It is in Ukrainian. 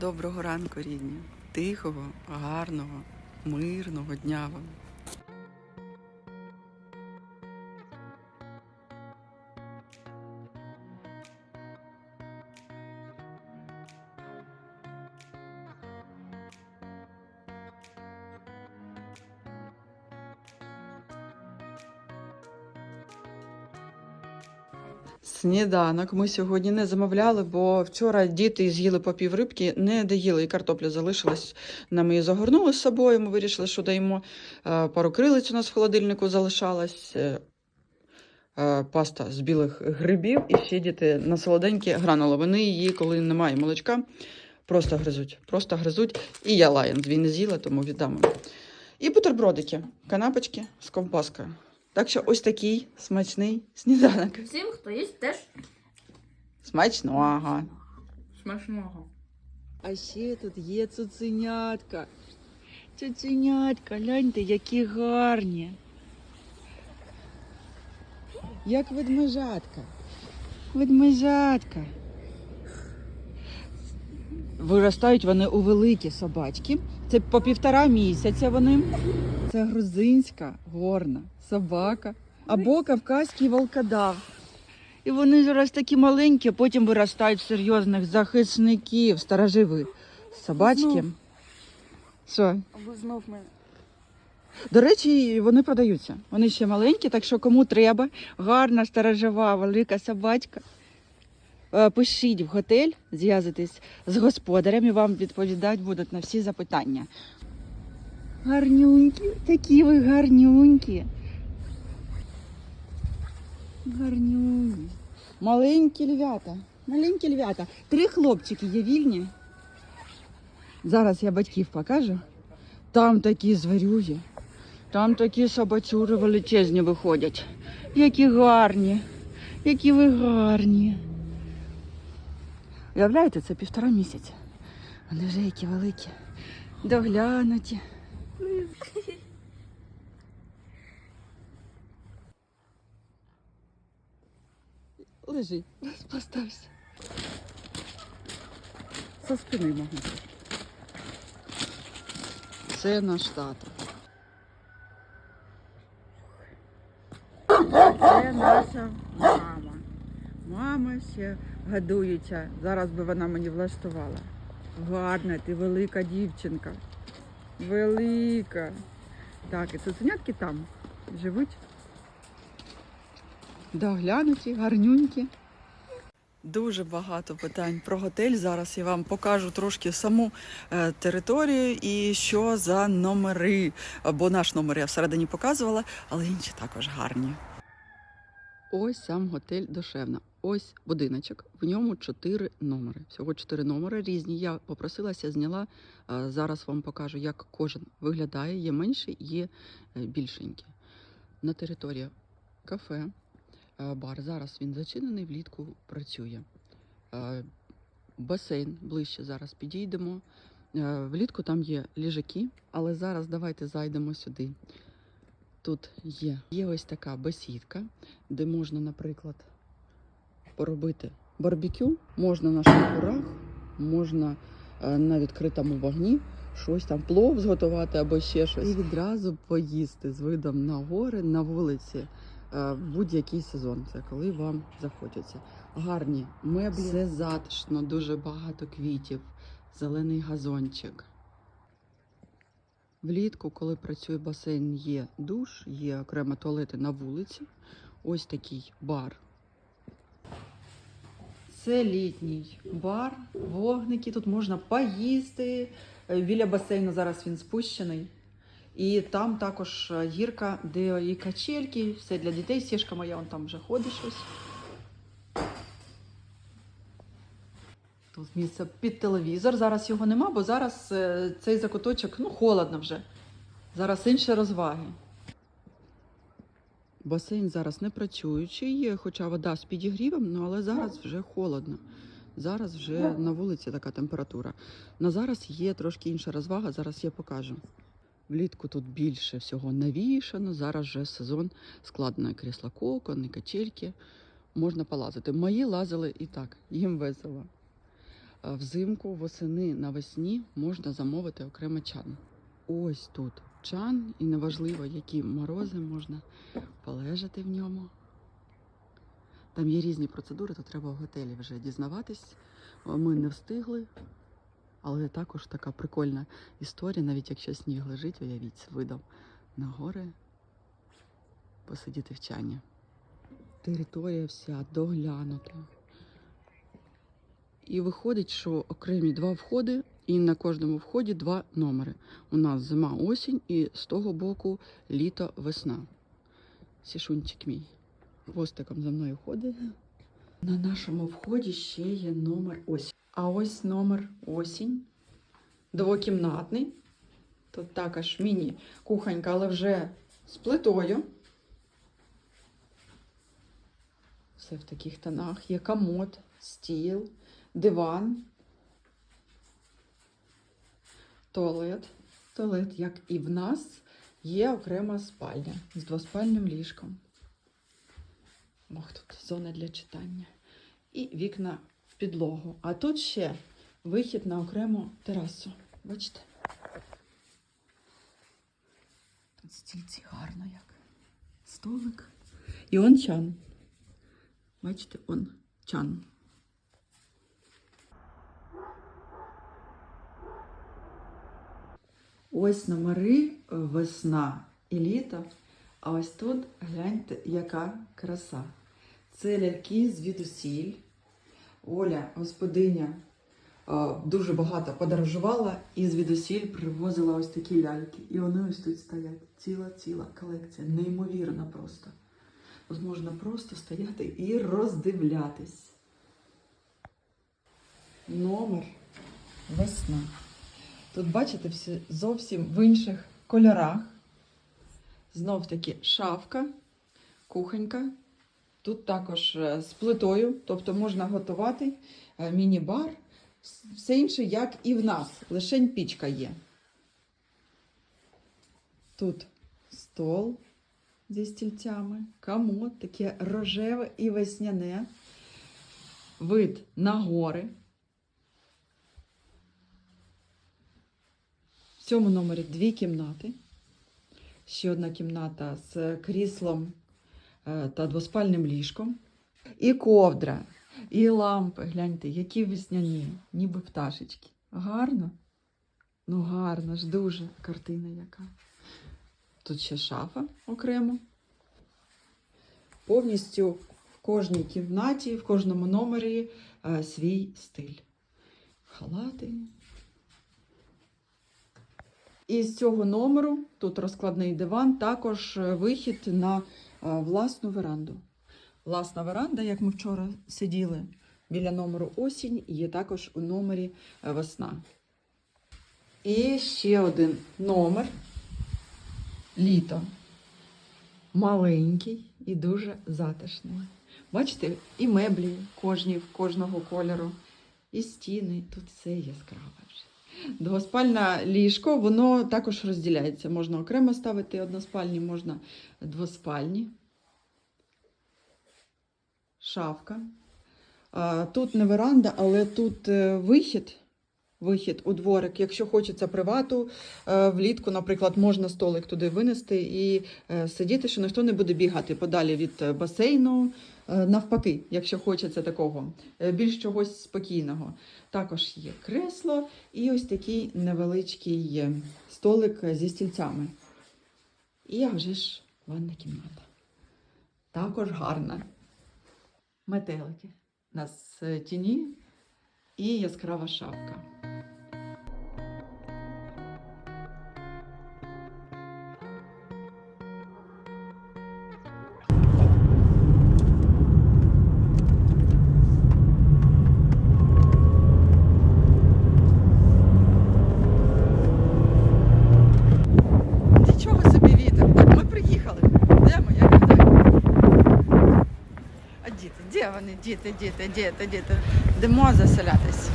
Доброго ранку, рідні. Тихого, гарного, мирного дня вам. Сніданок ми сьогодні не замовляли, бо вчора діти з'їли по пів рибки, не доїли, і картопля залишилась. Нам її загорнули з собою. Ми вирішили, що даємо. Е, Пару крилиць у нас в холодильнику залишалось. е, е, Паста з білих грибів і ще діти на солоденькі гранули. Вони її, коли немає молочка, просто гризуть. Просто гризуть. І я лайон він не з'їла, тому віддам. І бутербродики, канапочки з ковбаскою. Так що ось такий смачний сніданок. Всім, хто їсть, теж Смачного. смачного. А ще тут є цуценятка. Цуценятка, гляньте, які гарні. Як ведмежатка. Ведмежатка. Виростають вони у великі собачки. Це по півтора місяця вони. Це грузинська горна собака або кавказький волкодав. І вони зараз такі маленькі, потім виростають серйозних захисників, стороживи. Собачки. Що? Або знов мене. До речі, вони продаються. Вони ще маленькі, так що кому треба, гарна, сторожова, велика собачка. Е, Пишіть в готель, зв'язуйтесь з господарем і вам відповідати будуть на всі запитання. Гарнюнькі, такі ви гарнюнькі. Гарнюні. Маленькі львята. Маленькі львята. Три хлопчики є вільні. Зараз я батьків покажу. Там такі зварюги. Там такі собацюри величезні виходять. Які гарні, які ви гарні. Уявляєте, це півтора місяця. Вони вже які великі. Доглянуті. Лежи, постався. Со спини можна. Це наш тато. Це наша мама. Мама ще годується. Зараз би вона мені влаштувала. Гарна, ти велика дівчинка. Велика. Так, і цуценятки там живуть. Доглянуті, гарнюнькі. Дуже багато питань про готель. Зараз я вам покажу трошки саму е, територію і що за номери. Бо наш номер я всередині показувала, але інші також гарні. Ось сам готель душевна. Ось будиночок. В ньому чотири номери. Всього чотири номери різні. Я попросилася, зняла. Зараз вам покажу, як кожен виглядає. Є менший, є е, більшенький. На території кафе, е, бар. Зараз він зачинений, влітку працює. Е, Басейн ближче зараз підійдемо. Влітку там є ліжаки, але зараз давайте зайдемо сюди. Тут є, є ось така бесідка, де можна, наприклад, поробити барбекю, можна на шампурах, можна е, на відкритому вогні щось там плов зготувати або ще щось. І відразу поїсти з видом на гори, на вулиці е, в будь-який сезон. Це коли вам захочеться. Гарні меблі, все затишно, дуже багато квітів, зелений газончик. Влітку, коли працює басейн, є душ, є окремо туалети на вулиці. Ось такий бар. Це літній бар, вогники. Тут можна поїсти. Е, Біля басейну зараз він спущений. І там також е, гірка, де і качельки, все для дітей. Сішка моя, он там вже ходить щось. Тут місце під телевізор. Зараз його нема, бо зараз е, цей закуточок ну, холодно вже. Зараз інші розваги. Басейн зараз не працюючий, хоча вода з підігрівом, ну але зараз вже холодно. Зараз вже на вулиці така температура. На зараз є трошки інша розвага, зараз я покажу. Влітку тут більше всього навішано. Зараз вже сезон складене крісло кокон і качельки. Можна полазити. Мої лазили і так, їм весело. взимку, восени, навесні можна замовити окремо чан. Ось тут чан, і неважливо, які морози можна полежати в ньому. Там є різні процедури, то треба в готелі вже дізнаватись. Ми не встигли, але також така прикольна історія, навіть якщо сніг лежить, уявіть видом на гори, посидіти в чані. Територія вся доглянута. І виходить, що окремі два входи, і на кожному вході два номери. У нас зима, осінь, і з того боку літо, весна. Сішунчик мій хвостиком за мною ходить. На нашому вході ще є номер осінь. А ось номер осінь. Двокімнатний. Тут також міні-кухонька, але вже з плитою. Все в таких тонах. Є комод, стіл, диван, туалет. Туалет, як і в нас, є окрема спальня з двоспальним ліжком. Ох, тут зона для читання. І вікна в підлогу. А тут ще вихід на окрему терасу. Бачите? Тут стільці гарно як. Столик. І он чан. Бачите, он чан. Ось номери е, весна і літо. А ось тут гляньте, яка краса. Це ляльки звідусіль. Оля, господиня, е, дуже багато подорожувала і звідусіль привозила ось такі ляльки. І вони ось тут стоять. Ціла-ціла колекція. Неймовірна просто. От можна просто стояти і роздивлятись. Номер весна. Тут, бачите, всі зовсім в інших кольорах. Знов таки шафка, кухонька. Тут також е, з плитою, тобто можна готувати е, міні-бар. Все інше, як і в нас, лишень пічка є. Тут стол зі стільцями, комод, таке рожеве і весняне. Вид на гори. В цьому номері дві кімнати. Ще одна кімната з кріслом е, та двоспальним ліжком. І ковдра, і лампи. Гляньте, які весняні, ніби пташечки. Гарно? Ну, гарно ж, дуже картина яка. Тут ще шафа окремо. Повністю в кожній кімнаті, в кожному номері е, свій стиль. Халати. І з цього номеру, тут розкладний диван, також е, вихід на е, власну веранду. Власна веранда, як ми вчора сиділи біля номеру осінь, є також у номері е, весна. І ще один номер літо. Маленький і дуже затишний. Бачите, і меблі кожні, кожного кольору, і стіни. Тут все яскраве. Двоспальне ліжко, воно також розділяється. Можна окремо ставити односпальні, можна двоспальні. Шафка. Тут не веранда, але тут е, вихід. Вихід у дворик. Якщо хочеться привату, е, влітку, наприклад, можна столик туди винести і е, сидіти, що ніхто не буде бігати подалі від е, басейну. Навпаки, якщо хочеться такого, більш чогось спокійного. Також є кресло і ось такий невеличкий столик зі стільцями. І а вже ж ванна кімната. Також гарна. Метелики. У нас тіні і яскрава шапка. Діти? Діти, діти, діти, Демо заселятись.